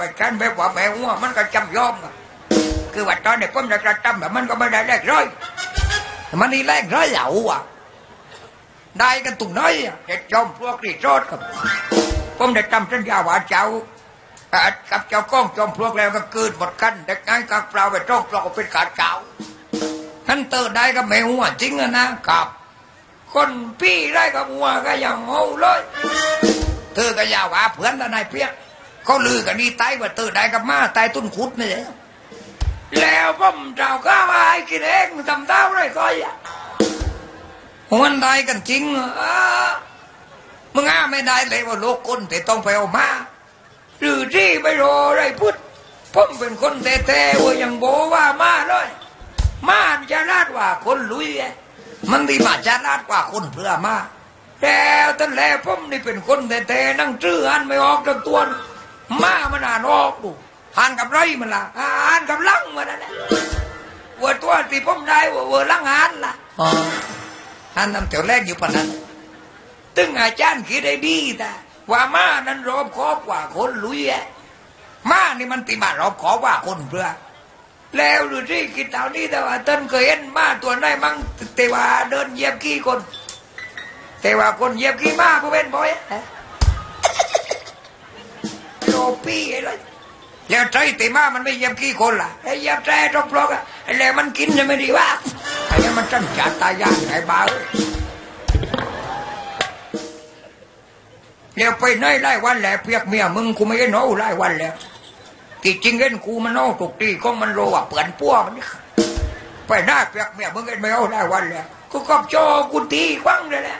ไปกันแบบว่าแม่หัวมันก็จำยอมอะคือว่าตอนเด็กผมจะกระทำแบบมันก็ไม่ได้แรกร้อยมันนี่แรกร้อยเหล่าอะได้กันตุ่มน้อยอะเด็กจอมพวกรีโรดครับผมได้ทำสัญญาว่าเจ้ากับเจ้าก้องจอมพวกแล้วก็เกิดหมดกันเด็กง่ายกับเปล่าไปจ้องเปล่าเป็นขาดเก่าท่านเติร์ได้กับแม่หัวจริงอะนะครับ คนพี่ได้กับหัวก็อย่างเมาเลยเธอก็อย่าว่าเพื่อนละนายเปีย เขาลือกันนี่ตายว่าเธอได้กับมาตายต้นขุดนี่แหละแล้วผมเจ้าก็มาให้กินเองทำเต้าไรก็อย่ามันได้กันจริงเหรอมึงอ้าไม่ได้เลยว่าโลกคนแต่ต้องไปเอามาหรือที่ไม่รออะไรพุทธผมเป็นคนแท้ๆว่ายังโบว่ามาเลยมาจะราดว่าคนลุยไงมันดีมาจาราดกว่าคนเพื่อมาแล้วท่านแล้วผมนี่เป็นคนแต่ๆนั่งชื่ออ่านไม่ออกทั้งตัว มามันอ่านออกดูอ่านกับไรมันละอ่านกับลังมันนั่นแหละเว่าตัวที่ผมได้เว่าเว่าลังอ่านละอ่านนำแถวแรกอยู่ปะนั้นตึงอาจารย์คิดได้ดีแต่ว่ามานั้นรอบคอบกว่าคนลุยอะมานี่มันติมารอบคอบกว่าคนเพื่อแล้วดูที่คิดเท่านี้แต่ว่าท่านเคยเห็นมาตัวไหนมั่งแต่ว่าเดินเยียบขี้คน แต่ว่าคนเยียบขี้มาผู้เป็นบ่อย ปี้ไอ้เลยแล้วใจแต่มามันไม่เยียบขี้คนล่ะไอ้เยียบแตรตรงปลอกอะไอ้แล้วมันกินจะไม่ดีวะไอ้นี่มันจันจัดตายานไอ้บ้าเอ้ยวไปไหนไล่วันแหละเพียกเมียมึงกูไม่ได้น้อไล่วันแล้วที่จริงเห็นกูมันเอาถูกตีของมันโลว่าเปื่อนป้วมันไปหน้าเปียกเมียมึงเห็นไม่เอาได้วันแล้วกูขอบโจกูตีควังเลยแหละ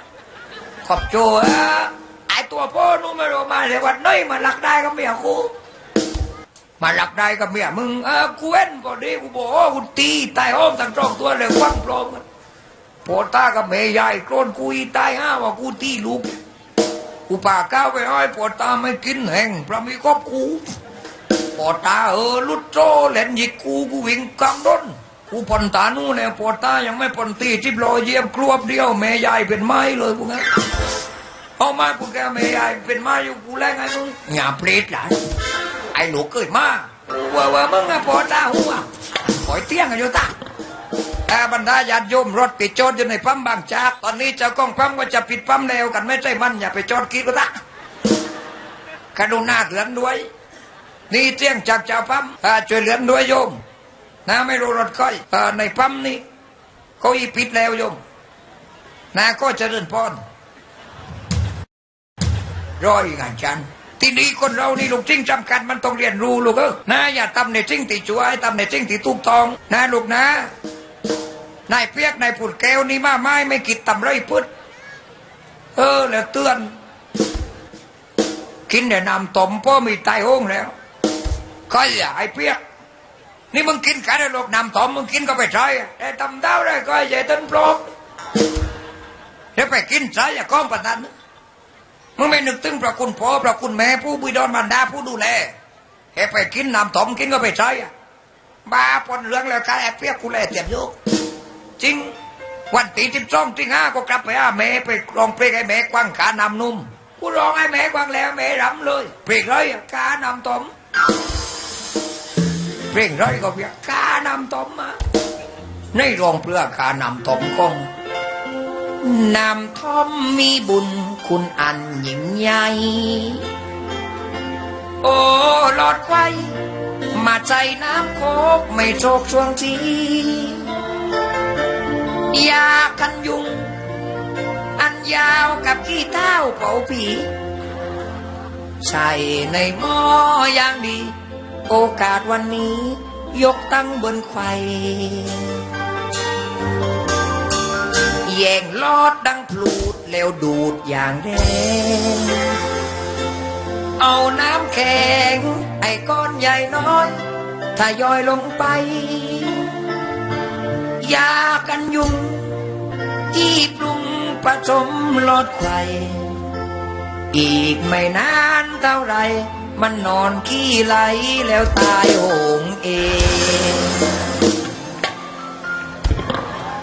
ขอบโจอ่อไอ ตัวพ่อนู้นไม่รู้มาเลยวันน้อยมาหลักได้กับเมียกูมาหลักได้กับเมียมึงเออกูเห็นพอดีกูบอกโอ้กูตีตายอ้อมทั้งสองตัวเลยควังปลอมกันพอตากับเมียใหญ่โกรนกูอีตายห้าว่ากูตีลูกกูป่าก้าวไปอ้อยปวดตาไม่กินแห้งเพราะมีครอบกูปอตาเออลุดโจเล่นยิกกูกูวิ่งกำดนกูพอนตานู่นเนี่ยปอตายังไม่พอนตีจิบโลเยี่ยมครวบเดียวแม่ยายเป็นไม้เลยพวกนั้น มากูแกแม่ยายเป็นม้อยู่กูแรงไงมึงอย่าเปรตหลานไอ้หนูเกิดมาว่าว่ามึงอะปอตาหัวปล่อยเตี้ยงกันอยู่ตาแต่บรรดาญาติโยมรถปิดจอดอยู่ในปั๊มบางจาก ตอนนี้เจ้ากล้องปั๊มก็จะปิดปั๊มแล้วกันไม่ใช่มันอย่าไปจอดกินก็ตากรุณาเตือนด้วย นี่เที่ยงจากเจ้าปั๊มอาช่วยเหลือด้วยโยมนะไม่รู้รถค่อยในปั๊มนี่เขาอีปิดแล้วโยมนะก็จะเดินพร ร้อยงานจันที่นี่คนเรานี่ลูกจริงจำกัดมันต้องเรียนรู้ลูกเออนะอย่าทำในจริงที่ช่วยทำในจริงที่ถูกตอง นะลูกนะนายเปียกนายผุดแก้วนี่มาไม้ไม่กิดตำไรพุดเออ แล้วเตือน กินแต่น้ำต้มพ่อมีตายห้งแล้วก็อย่าไอ้เปียก นี่มึงกินกันได้ลูกน้ำต้มมึงกินก็ไปใช้อะแต่ตำเต้าได้ก็ใหญ่ต้นปลอกเดี๋ยวไปกินใช้อย่าก้องปานนั้น มึงไม่นึกถึงพระคุณพ่อพระคุณแม่ผู้บิดอนบรรดาผู้ดูแลเฮ้ไปกินน้ำต้มกินก็ไปใช้บ้าปนเรื่องแล้วกันไอ้เปียกกูแลเตียบโยกจริงวันตีสิบสองที่ห้าก็กลับไปหาแม่ไปร้องเพลงให้แม่กว้างขานำนุ่มกูร้องให้แม่กว้างแล้วแม่รำเลยเพลงเลยอะกานำต้มเพลงร้อยก็เพียงกานำตมมาในโรงเพื่อกานำตมกงนำทอมมีบุญ คุณอันยิ่งใหญ่ โอ้หลอดไฟมาใจน้ำโคกไม่โชกช่วงทียากันยุง อันยาวกับขี้เท้าเผาผีใส่ในหม้ออย่างดี โอกาสวันนี้ ยกตั้งบนไข่ แย่งลอดดังพลูดแล้วดูดอย่างแรงเอาน้ำแข็ง ไอ้ก้อนใหญ่น้อยถ้าย่อยลงไป ยากันยุง ที่ปรุงผสมลดไข่อีกไม่นานเท่าไร มันนอนขี้ไหลแล้วตายโหงเอง